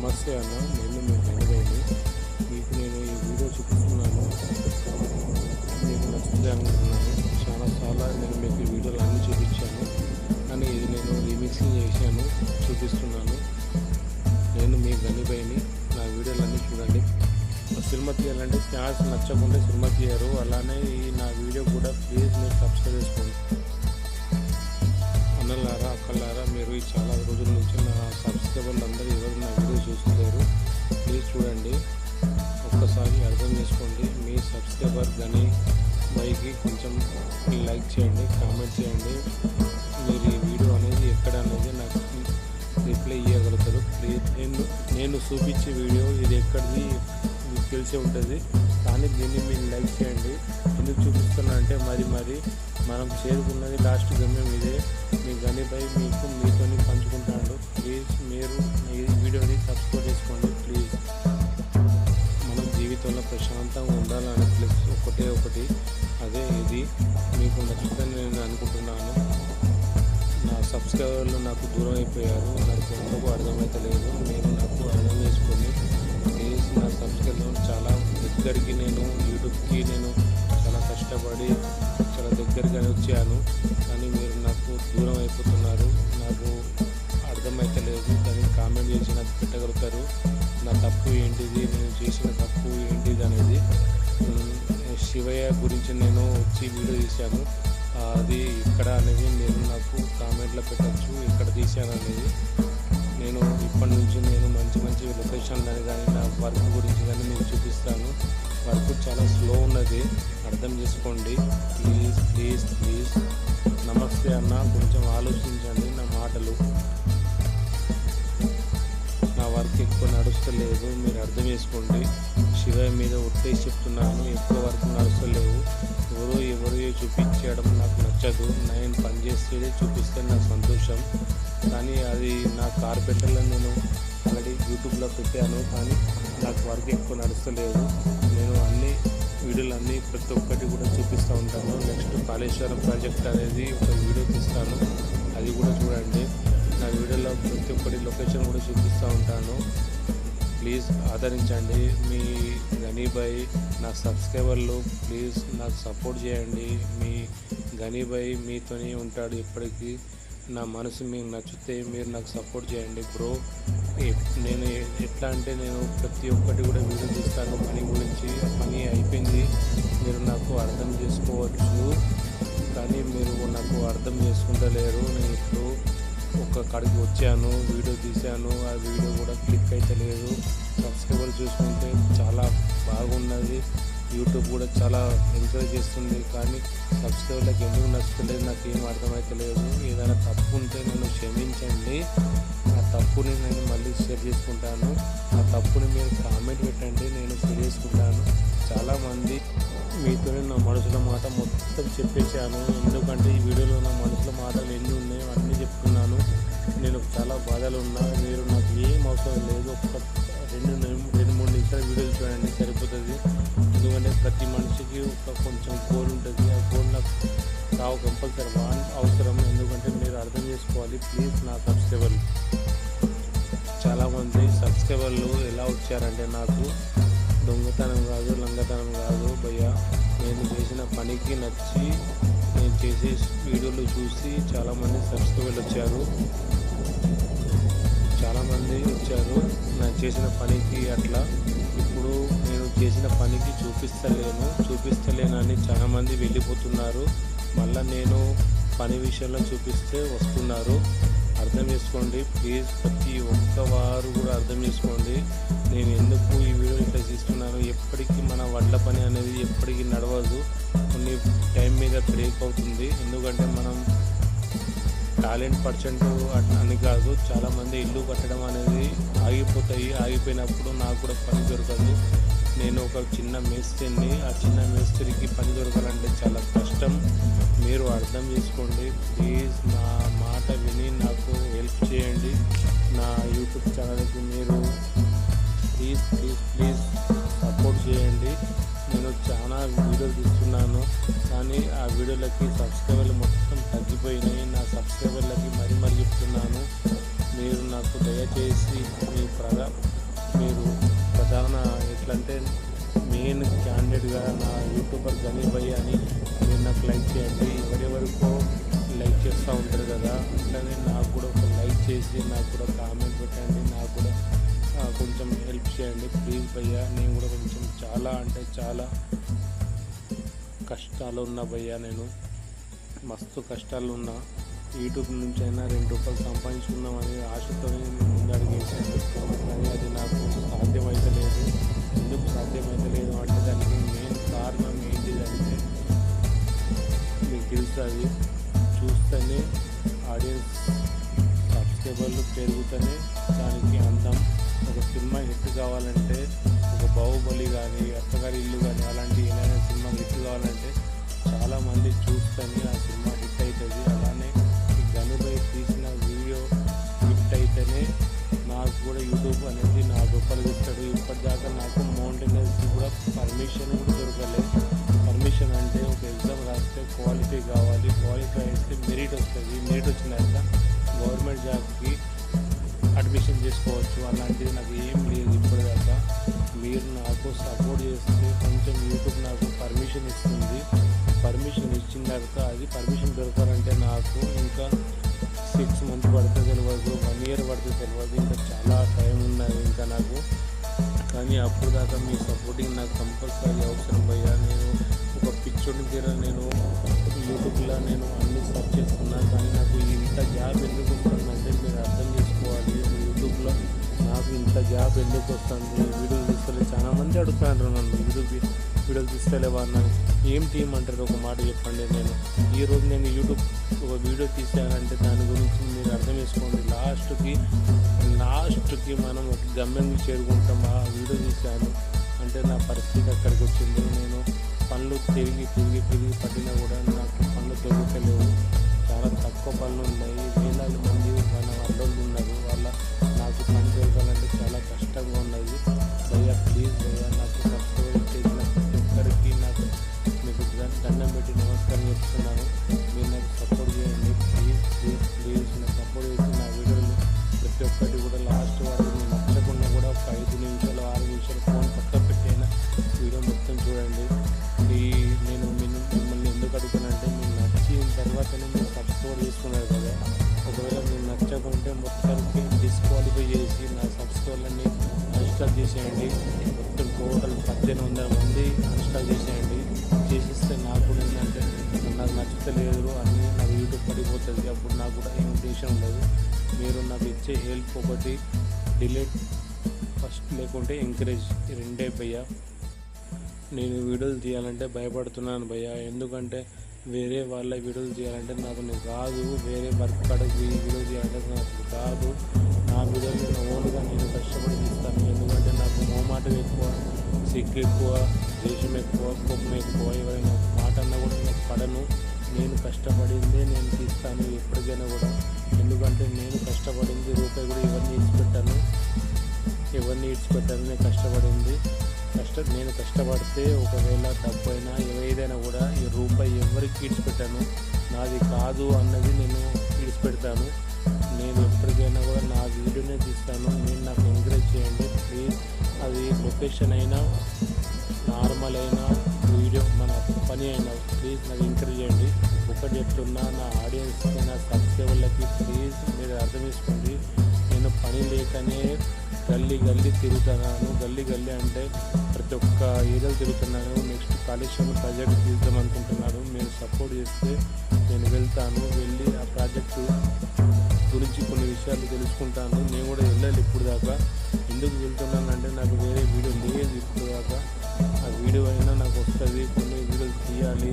నమస్తే అన్న నేను మీ వెనుగైని మీకు నేను ఈ వీడియో చూపిస్తున్నాను. మీకు నచ్చుతుంది అనుకుంటున్నాను. చాలా చాలా నేను మీకు వీడియోలు అన్నీ చూపించాను. కానీ ఇది నేను రీమిక్సింగ్ చేశాను చూపిస్తున్నాను. నేను మీ గనిపైని నా వీడియోలు అన్నీ చూడండి సినిమా తీయాలంటే స్నాక్స్ నచ్చకుండా సినిమా తీయరు. అలానే ఈ నా వీడియో కూడా ప్లీజ్ మీరు సబ్స్క్రైబ్ చేసుకోండి. అన్నలారా? మీరు చాలా రోజుల నుంచి నా సబ్స్క్రైబర్లు అందరూ ఎవరు నా వీడియో చూస్తున్నారు ప్లీజ్ చూడండి. ఒక్కసారి అర్థం చేసుకోండి. మీ సబ్స్క్రైబర్ కానీ బైకి కొంచెం లైక్ చేయండి కామెంట్ చేయండి. మీరు ఈ వీడియో అనేది ఎక్కడ అనేది నాకు రిప్లై ఇవ్వగలుగుతారు ప్లీజ్ నేను నేను చూపించే వీడియో ఇది ఎక్కడిది మీకు తెలిసే ఉంటుంది. కానీ దీన్ని మీరు లైక్ చేయండి. ఎందుకు చూపిస్తున్నా అంటే మరి మరి మనం చేరుకున్నది లాస్ట్ గమ్యం ఇదే. మీ గనిపై మీకు మీతోని పంచుకుంటాను. ప్లీజ్ మీరు ఈ వీడియోని సబ్స్క్రైబ్ చేసుకోండి ప్లీజ్ మనం జీవితంలో ప్రశాంతంగా ఉండాలని ప్లస్ ఒకటే ఒకటి. అదే ఇది. మీకు నచ్చుతుందని నేను అనుకుంటున్నాను. నా సబ్స్క్రైబర్లు నాకు దూరం అయిపోయారు. నాకు ఎందుకు అర్థమవుతలేదు నేను నాకు అర్థం చేసుకొని ప్లీజ్ నా సబ్స్క్రైబర్ చాలా దగ్గరికి నేను యూట్యూబ్కి నేను చాలా కష్టపడి చాలా దగ్గరగా వచ్చాను. కానీ మీరు నాకు దూరం అయిపోతున్నారు. నాకు అర్థమైతలేదు కానీ కామెంట్ చేసి నాకు పెట్టగలుగుతారు. నా తప్పు ఏంటిది? నేను చేసిన తప్పు ఏంటిది అనేది. శివయ్య గురించి నేను వచ్చి వీడియో తీశాను. అది ఇక్కడ అనేది మీరు నాకు కామెంట్లో పెట్టచ్చు. ఇక్కడ తీశాను అనేది. నేను ఇప్పటి నుంచి నేను మంచి మంచి లొకేషన్ కానీ నా వర్క్ గురించి కానీ మీకు చూపిస్తాను. వర్క్ చాలా స్లో ఉన్నది. అర్థం చేసుకోండి. ప్లీజ్ ప్లీజ్ ప్లీజ్ నమస్తే అన్న కొంచెం ఆలోచించండి నా మాటలు. నా వర్క్ ఎక్కువ నడుస్తలేదు మీరు అర్థం చేసుకోండి. శివ మీద ఒట్టేసి చెప్తున్నాను ఎక్కువ వర్క్ నడుస్తలేవు ఎవరు ఎవరు చూపించడం నాకు నచ్చదు. నేను పని చూపిస్తే నాకు సంతోషం. కానీ అది నా కార్పెంటర్లో నేను ఆల్రెడీ యూట్యూబ్లో పెట్టాను. కానీ నాకు వర్క్ ఎక్కువ నడుస్తలేదు. నేను అన్ని వీడియోలు అన్నీ ప్రతి ఒక్కటి కూడా చూపిస్తూ ఉంటాను. నెక్స్ట్ కాళేశ్వరం ప్రాజెక్ట్ అనేది ఒక వీడియో తీస్తాను. అది కూడా చూడండి. నా వీడియోలో ప్రతి ఒక్కటి లొకేషన్ కూడా చూపిస్తూ ఉంటాను. ప్లీజ్ ఆదరించండి. మీ గనీబాయ్ నా సబ్స్క్రైబర్లు ప్లీజ్ నాకు సపోర్ట్ చేయండి. మీ గనీబాయ్ మీతోనే ఉంటాడు ఎప్పటికీ. నా మనసు మీకు నచ్చితే మీరు నాకు సపోర్ట్ చేయండి బ్రో నేను ఎట్లా అంటే నేను ప్రతి ఒక్కటి కూడా వీడియో తీస్తాను. పని గురించి పని అయిపోయింది. మీరు నాకు అర్థం చేసుకోవచ్చు. కానీ మీరు నాకు అర్థం చేసుకుంటలేరు. నేను ఇప్పుడు ఒక కాడికి వచ్చాను వీడియో తీశాను. ఆ వీడియో కూడా క్లిక్ అయితే లేదు సబ్స్క్రైబర్ చూసుకుంటే చాలా బాగున్నది. యూట్యూబ్ కూడా చాలా ఎంకరేజ్ చేస్తుంది కానీ సబ్స్క్రైబర్లకు ఎందుకు నచ్చలేదు నాకు ఏం అర్థమవుతలేదు ఏదైనా తప్పు ఉంటే నన్ను క్షమించండి. ఆ తప్పుని నేను మళ్ళీ షేర్ చేసుకుంటాను. ఆ తప్పుని మీరు కామెంట్ పెట్టండి నేను షేర్ చేసుకుంటాను. చాలామంది మీతోనే నా మనసుల మాట మొత్తం చెప్పేశాను ఎందుకంటే ఈ వీడియోలో నా మనసుల మాటలు ఎన్ని ఉన్నాయో అన్నీ చెప్తున్నాను. నేను చాలా బాధలు ఉన్నా మీరు నాకు ఏం అవసరం లేదు. ప్రతి మనిషికి ఒక కొంచెం గోల్ ఉంటుంది. ఆ గోల్ నాకు రావు కంపల్సరీ. వాన్ అవసరం. ఎందుకంటే మీరు అర్థం చేసుకోవాలి. ప్లీజ్ నా సబ్స్క్రైబర్లు. చాలామంది సబ్స్క్రైబర్లు ఎలా వచ్చారంటే నాకు దొంగతనం కాదు లంగతనం కాదు భయ్యా. నేను చేసిన పనికి నచ్చి నేను చేసే వీడియోలు చూసి చాలామంది సబ్స్క్రైబర్లు వచ్చారు. చాలామంది వచ్చారు. నేను చేసిన పనికి అట్లా. ఇప్పుడు చేసిన పనికి చూపిస్తలేను. చూపిస్తలేనని చాలామంది వెళ్ళిపోతున్నారు. మళ్ళీ నేను పని విషయంలో చూపిస్తే వస్తున్నారు. అర్థం చేసుకోండి. ప్లీజ్ ప్రతి ఒక్క వారు కూడా అర్థం చేసుకోండి. నేను ఎందుకు ఈ వీడియో ఇట్లా తీస్తున్నాను ఎప్పటికీ మన వడ్ల పని అనేది ఎప్పటికీ నడవదు. కొన్ని టైం మీద బ్రేక్ అవుతుంది. ఎందుకంటే మనం టాలెంట్ పర్సెంట్ అని కాదు చాలామంది ఇల్లు కట్టడం అనేది ఆగిపోతాయి. ఆగిపోయినప్పుడు నాకు కూడా పని దొరకదు. నేను ఒక చిన్న మేస్త్రిని ఆ చిన్న మేస్త్రికి పని దొరకాలంటే చాలా కష్టం. మీరు అర్థం చేసుకోండి. ప్లీజ్ నా మాట విని నాకు హెల్ప్ చేయండి. నా యూట్యూబ్ ఛానల్కి మీరు ప్లీజ్ ప్లీజ్ ప్లీజ్ సపోర్ట్ చేయండి. నేను చాలా వీడియోలు తీస్తున్నాను కానీ ఆ వీడియోలకి సబ్స్క్రైబర్లు మొత్తం తగ్గిపోయినాయి. నా సబ్స్క్రైబర్లకి మరీ మరీ చెప్తున్నాను. మీరు నాకు దయచేసి మీ ప్రగా మీరు ప్రధాన ఎట్లంటే మెయిన్ క్యాండిడేట్గా నా యూట్యూబర్ గనీ భయ్ అని మీరు నాకు లైక్ చేయండి. ఎవరెవరికో లైక్ చేస్తూ ఉంటారు కదా అట్లనే నాకు కూడా ఒక లైక్ చేసి నాకు కూడా కామెంట్ పెట్టండి నాకు కూడా కొంచెం హెల్ప్ చేయండి. ప్లీజ్ భయ్యా నేను కూడా కొంచెం చాలా అంటే చాలా కష్టాలు ఉన్నా భయ్యా నేను. మస్తు కష్టాలు ఉన్నా. యూట్యూబ్ నుంచి అయినా రెండు రూపాయలు సంపాదించుకుందామని ఆశతో నేను ముందడుగు వేసాను కానీ అది నాకు సాధ్యమైతే లేదు ఎందుకు సాధ్యమైతే లేదు అంటే దానికి మెయిన్ కారణం ఏంటిదంటే మీకు తెలుస్తుంది చూస్తేనే ఆడియన్స్ సబ్స్క్రైబర్లు పెరుగుతూనే దానికి అందం. ఒక సినిమా హిట్ కావాలంటే ఒక బాహుబలి కానీ అత్తగారి ఇల్లు కానీ అలాంటి ఏదైనా సినిమా హిట్ కావాలంటే క్వాలిఫై క్వాలిఫై అయితే మెరిట్ వస్తుంది. మెరిట్ వచ్చినాక గవర్నమెంట్ జాబ్కి అడ్మిషన్ చేసుకోవచ్చు అలాంటిది నాకు ఏం లేదు ఇప్పటిదాకా. మీరు నాకు సపోర్ట్ చేస్తే కొంచెం యూట్యూబ్ నాకు పర్మిషన్ ఇస్తుంది. పర్మిషన్ ఇచ్చిన తర్వాత అది పర్మిషన్ దొరకాలంటే నాకు ఇంకా సిక్స్ మంత్ పడితే తెలియదు వన్ ఇయర్ పడితే తెలియదు ఇంకా చాలా టైం ఉన్నది ఇంకా నాకు. కానీ అప్పుడు దాకా మీ సపోర్టింగ్ నాకు కంపల్సరీ అవసరం భయ్యా. నేను ఒక పిక్చర్ని దగ్గర నేను యూట్యూబ్లో నేను అన్ని సర్చ్ చేస్తున్నా కానీ నాకు ఇంత జాబ్ ఎందుకు వస్తుందంటే మీరు అర్థం చేసుకోవాలి. యూట్యూబ్లో నాకు ఇంత జాబ్ ఎందుకు వస్తుంది? వీడియోలు తీస్తలే చాలా మంది అడుగుతున్నారు నన్ను. వీడియో వీడియోలు తీస్తలేవా అన్నాను ఏం టీం అంటారు? ఒక మాట చెప్పండి నేను. ఈరోజు నేను యూట్యూబ్ ఒక వీడియో తీసానంటే దాని గురించి మీరు అర్థం చేసుకోండి. లాస్ట్కి లాస్ట్కి మనం ఒక గమ్యం చేరుకుంటాం. ఆ వీడియో తీశాను. అంటే నా పరిస్థితి అక్కడికి వచ్చింది. నేను పనులు తిరిగి తిరిగి తిరిగి పట్టినా కూడా నాకు పనులు దొరుకుతలేవు. చాలా తక్కువ పనులు ఉన్నాయి. వేలాది మంది మన అల్లుళ్ళు ఉన్నారు. వాళ్ళ నాకు పని దొరకాలంటే చాలా కష్టంగా ఉన్నది. భయ్యా ప్లీజ్ భయ్యా నాకు చేసుకున్నారు కదా. ఒకవేళ మీరు నచ్చకుంటే మొత్తానికి డిస్క్వాలిఫై చేసి నా సబ్స్క్రైబర్ని అన్స్టాల్ చేసేయండి. మొత్తం టోటల్ పద్దెనిమిది వందల మంది అన్స్టాల్ చేసేయండి. చేసిస్తే నాకు కూడా ఏంటంటే నాకు నచ్చలేదు అన్నీ నాకు యూట్యూబ్ పడిపోతుంది. అప్పుడు నాకు కూడా ఏం ఉద్దేశం ఉండదు. మీరు నాకు ఇచ్చే హెల్ప్ ఒకటి డిలీట్ ఫస్ట్ లేకుంటే ఎంకరేజ్ రెండే భయ్యా. నేను వీడియోలు తీయాలంటే భయపడుతున్నాను భయ్యా. ఎందుకంటే వేరే వాళ్ళ వీడియోలు తీయాలంటే నాకు నేను కాదు వేరే వర్క్ కాడ వీడియో తీయాలంటే నాకు కాదు. నా వీడియోలు నేను ఓన్గా నేను కష్టపడి తీస్తాను. ఎందుకంటే నాకు మోమాటం ఎక్కువ సిగ్గు ఎక్కువ దేశం ఎక్కువ కొమ్మ ఎక్కువ ఎవరైనా మాట అన్నా కూడా నాకు పడను. నేను కష్టపడిందే నేను తీస్తాను ఎప్పటికైనా కూడా. ఎందుకంటే నేను కష్టపడింది రూపాయి కూడా ఎవరిని ఇచ్చిపెట్టాను. ఎవరిని ఇచ్చిపెట్టాను నేను కష్టపడింది. కష్ట నేను కష్టపడితే ఒకవేళ డబ్బు అయినా ఏదైనా కూడా ఈ రూపాయి ఎవరికి ఇడిచిపెట్టాను నాది కాదు అన్నది నేను ఇడిచిపెడతాను నేను ఎప్పటికైనా కూడా నా వీడియోనే తీస్తాను. నేను నాకు ఎంకరేజ్ చేయండి. ప్లీజ్ అది లొకేషన్ అయినా నార్మల్ అయినా వీడియో మన పని అయినా ప్లీజ్ నాకు ఎంకరేజ్ చేయండి. ఒకటి చెప్తున్నా నా ఆడియన్స్కి నా సబ్స్క్రైబర్లకి ప్లీజ్ మీరు అర్థం చేసుకోండి. నేను పని లేకనే గల్లీ గల్లీ తిరుగుతున్నాను గల్లీ గల్లీ అంటే ప్రతి ఒక్క ఏరియాలు తిరుగుతున్నాను. నెక్స్ట్ కాళేశ్వరం ప్రాజెక్ట్ తీద్దాం అనుకుంటున్నాను. మీరు సపోర్ట్ చేస్తే నేను వెళ్తాను. వెళ్ళి ఆ ప్రాజెక్టు గురించి కొన్ని విషయాలు తెలుసుకుంటాను. నేను కూడా వెళ్ళాలి ఇప్పుడు దాకా. ఎందుకు వెళ్తున్నానంటే నాకు వేరే వీడియో లేదు ఇప్పుడు దాకా ఆ వీడియో అయినా నాకు వస్తుంది. కొన్ని వీడియోలు తీయాలి.